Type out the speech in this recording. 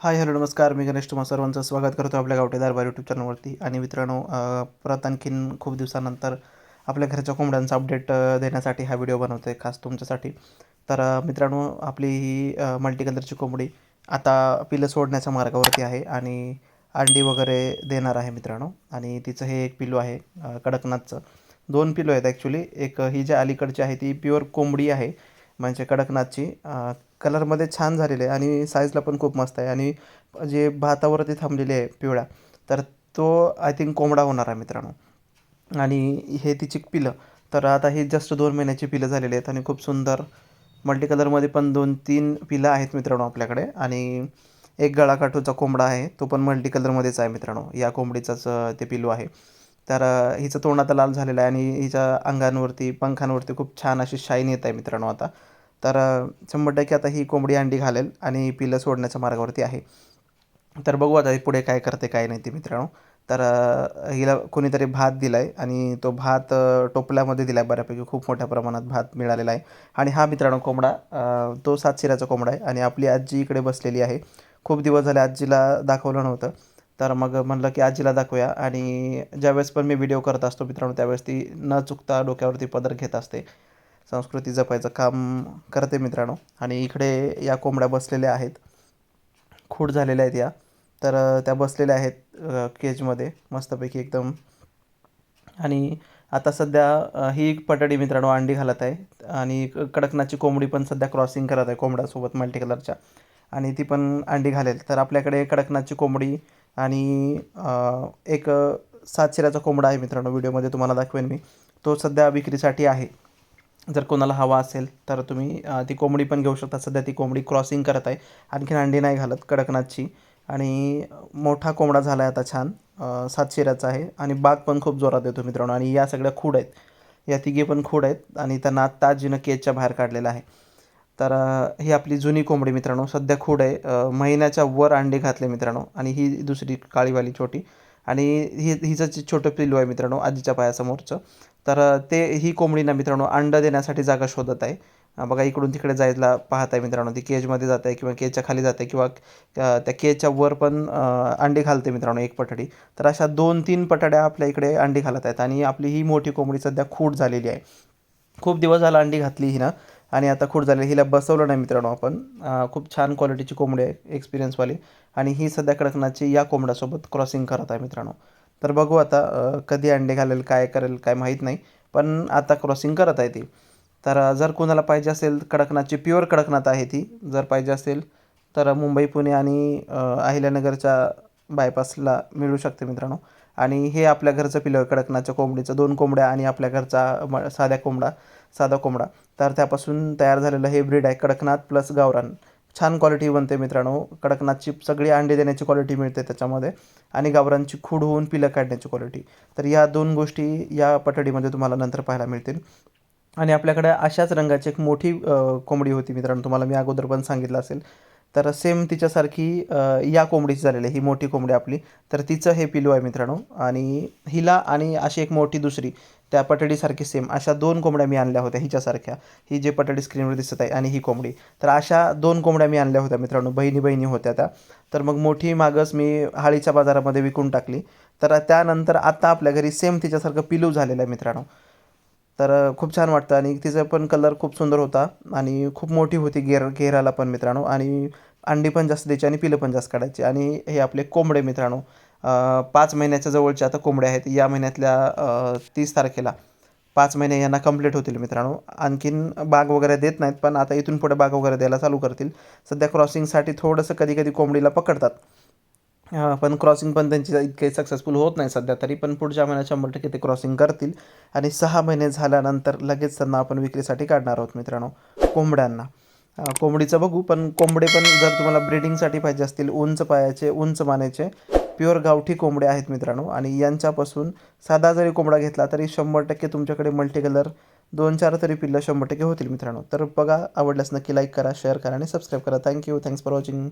Hi hello नमस्कार. मी गणेश तुम्हा सर्वांचं स्वागत करतो आपल्या गावठी दरबार यूट्यूब चॅनलवरती आणि मित्रांनो परत आणखीन खूप दिवसानंतर आपल्या घरच्या कोंबड्यांचा अपडेट देण्यासाठी हा व्हिडिओ बनवतो आहे खास तुमच्यासाठी. तर मित्रांनो आपली ही मल्टी कलरची कोंबडी आता पिलं सोडण्याच्या मार्गावरती आहे आणि अंडी वगैरे देणार आहे मित्रांनो. आणि तिचं हे एक पिलू आहे कडकनाथचं. दोन पिलू आहेत ॲक्च्युली एक ही जी अलीकडची आहे ती प्युअर कोंबडी आहे. म्हणजे कडकनाथची कलरमध्ये छान झालेली आहे आणि साईजला पण खूप मस्त आहे. आणि जे भातावरती थांबलेले आहे पिवळ्या तर तो आय थिंक कोंबडा होणार आहे मित्रांनो. आणि हे तिची पिलं तर आता ही जस्ट दोन महिन्याची पिलं झालेली आहेत आणि खूप सुंदर मल्टी कलरमध्ये पण दोन तीन पिलं आहेत मित्रांनो आपल्याकडे. आणि एक गळाकाठूचा कोंबडा आहे तो पण मल्टी कलरमध्येच आहे मित्रांनो. या कोंबडीचाच ते पिलू आहे. तर हिचं तोंड आता लाल झालेलं आहे आणि हिच्या अंगांवरती पंखांवरती खूप छान अशी शाईन येत आहे मित्रांनो आता. तर शंभर टक्के आता ही कोंबडी अंडी घालेल आणि पिलं सोडण्याच्या मार्गावरती आहे. तर बघू आता पुढे काय करते काय नाही ते मित्रांनो. तर हिला कोणीतरी भात दिला आहे आणि तो भात टोपल्यामध्ये दिला आहे बऱ्यापैकी खूप मोठ्या प्रमाणात भात मिळालेला आहे. आणि हा मित्रांनो कोंबडा तो सात शिराचा कोंबडा आहे आणि आपली आजी इकडे बसलेली आहे. खूप दिवस झाले आजीला दाखवलं नव्हतं. तर मग म्हणलं की आजीला दाखवूया. आणि ज्यावेळेस पण मी व्हिडिओ करत असतो मित्रांनो त्यावेळेस ती न चुकता डोक्यावरती पदर घेत असते. संस्कृती जपायचं काम करते मित्रांनो. आणि इकडे या कोंबड्या बसलेल्या आहेत. खूट झालेल्या आहेत या. तर त्या बसलेल्या आहेत केजमध्ये मस्तपैकी एकदम. आणि आता सध्या ही एक पटाडी मित्रांनो अंडी घालत आहे. आणि कडकनाची कडकनाथची कोंबडी पण सध्या क्रॉसिंग करत आहे कोंबड्यासोबत मल्टी कलरच्या आणि ती पण अंडी घालेल. तर आपल्याकडे कडकनाथची कोंबडी आणि एक सात शिराचा कोंबडा आहे मित्रांनो. व्हिडिओमध्ये तुम्हाला दाखवेन मी. तो सध्या विक्रीसाठी आहे. जर कोणाला हवा असेल तर तुम्ही ती कोंबडी पण घेऊ शकता. सध्या ती कोंबडी क्रॉसिंग करत आहे. आणखीन अंडी नाही घालत कडकनाथची. आणि मोठा कोंबडा झाला आहे आता छान. सात शिऱ्याचा आहे. आणि बाग पण खूप जोरात येतो मित्रांनो. आणि या सगळ्या खूड आहेत. या तिघे पण खूड आहेत. आणि त्यांना आत्ता आजीनं केजच्या बाहेर काढलेला आहे. तर ही आपली जुनी कोंबडी मित्रांनो. सध्या खूड आहे. महिन्याच्या वर अंडी घातले मित्रांनो. आणि ही दुसरी काळीवाली छोटी. आणि ही हिचं जे छोटं पिल्लू आहे मित्रांनो आजीच्या पायासमोरचं तर ते ही कोंबडी ना मित्रांनो अंडं देण्यासाठी जागा शोधत आहे. बघा इकडून तिकडे जायला पाहत आहे मित्रांनो ती केजमध्ये जात आहे किंवा केजच्या खाली जाते किंवा त्या केजच्या वर पण अंडी घालते मित्रांनो एक पटडी तर अशा दोन तीन पटाड्या आपल्या इकडे अंडी घालत आहेत आणि आपली ही मोठी कोंबडी सध्या खूट झालेली आहे. खूप दिवस झाला अंडी घातली हिनं. आणि आता खूट झाली हिला बसवलं नाही मित्रांनो आपण. खूप छान क्वालिटीची कोंबडी आहे एक्सपिरियन्सवाली आणि ही सध्या कडकनाथची या कोंबड्यासोबत क्रॉसिंग करत आहे मित्रांनो. तर बघू आता कधी अंडे घालेल काय करेल काय माहीत नाही. पण आता क्रॉसिंग करत आहे ती. तर जर कोणाला पाहिजे असेल कडकनाथची प्युअर कडकनाथ आहे ती. जर पाहिजे असेल तर मुंबई पुणे आणि अहिल्यानगरच्या बायपासला मिळू शकते मित्रांनो. आणि हे आपल्या घरचं पिलं कडकनाथच्या कोंबडीचं दोन कोंबड्या आणि आपल्या घरचा म साध्या कोंबडा. साधा कोंबडा. तर त्यापासून तयार झालेलं हे ब्रीड आहे कडकनाथ प्लस गावरान. छान क्वालिटी बनते मित्रांनो. कडकनाथची सगळी अंडी देण्याची क्वालिटी मिळते त्याच्यामध्ये. आणि गावरांची खूड होऊन पिलं काढण्याची क्वालिटी तर या दोन गोष्टी या पठडीमध्ये तुम्हाला नंतर पाहायला मिळतील. आणि आपल्याकडे अशाच रंगाची एक मोठी कोंबडी होती मित्रांनो. तुम्हाला मी अगोदर पण सांगितलं असेल. तर सेम तिच्यासारखी या कोंबडीची झालेली आहे. ही मोठी कोंबडी आपली. तर तिचं हे पिलू आहे मित्रांनो. आणि हिला आणि अशी एक मोठी दुसरी त्या पटडीसारखी सेम अशा दोन कोंबड्या मी आणल्या होत्या हिच्यासारख्या. ही जे पटडी स्क्रीनवर दिसत आहे आणि ही कोंबडी. तर अशा दोन कोंबड्या मी आणल्या होत्या मित्रांनो. बहिणी बहिणी होत्या त्या. तर मग मोठी मागस मी हाळीच्या बाजारामध्ये विकून टाकली. तर त्यानंतर आता आपल्या घरी सेम तिच्यासारखं पिलू झालेलं आहे मित्रांनो. तर खूप छान वाटतं आणि तिचा पण कलर खूप सुंदर होता आणि खूप मोठी होती घेर घेराला पण मित्रांनो आणि अंडी पण जास्त द्यायची आणि पिलं पण जास्त काढायची. आणि हे आपले कोंबडे मित्रांनो पाच महिन्याच्या जवळचे आता कोंबड्या आहेत. या महिन्यातल्या तीस तारखेला पाच महिने यांना कंप्लीट होतील मित्रांनो. आणखीन बाग वगैरे देत नाहीत पण आता इथून पुढे बाग वगैरे द्यायला चालू करतील. सध्या क्रॉसिंगसाठी थोडंसं कधी कधी कोंबडीला पकडतात. पण क्रॉसिंग पण त्यांची इतके सक्सेसफुल होत नाही सध्या तरी पण पुढच्या महिन्यात शंभर टक्के ते क्रॉसिंग करतील. आणि सहा महिने झाल्यानंतर लगेच त्यांना आपण विक्रीसाठी काढणार आहोत मित्रांनो कोंबड्यांना. कोंबडीचं बघू पण कोंबडे पण जर तुम्हाला ब्रीडिंगसाठी पाहिजे असतील उंच पायाचे उंच मानेचे प्युअर गावठी कोंबडे आहेत मित्रांनो. आणि यांच्यापासून साधा जरी कोंबडा घेतला तरी शंभर टक्के तुमच्याकडे मल्टी कलर दोन चार तरी पिल्लं शंभर टक्के होतील मित्रांनो. तर बघा आवडल्यास नक्की लाईक करा शेअर करा आणि सबस्क्राईब करा. Thank you thanks for watching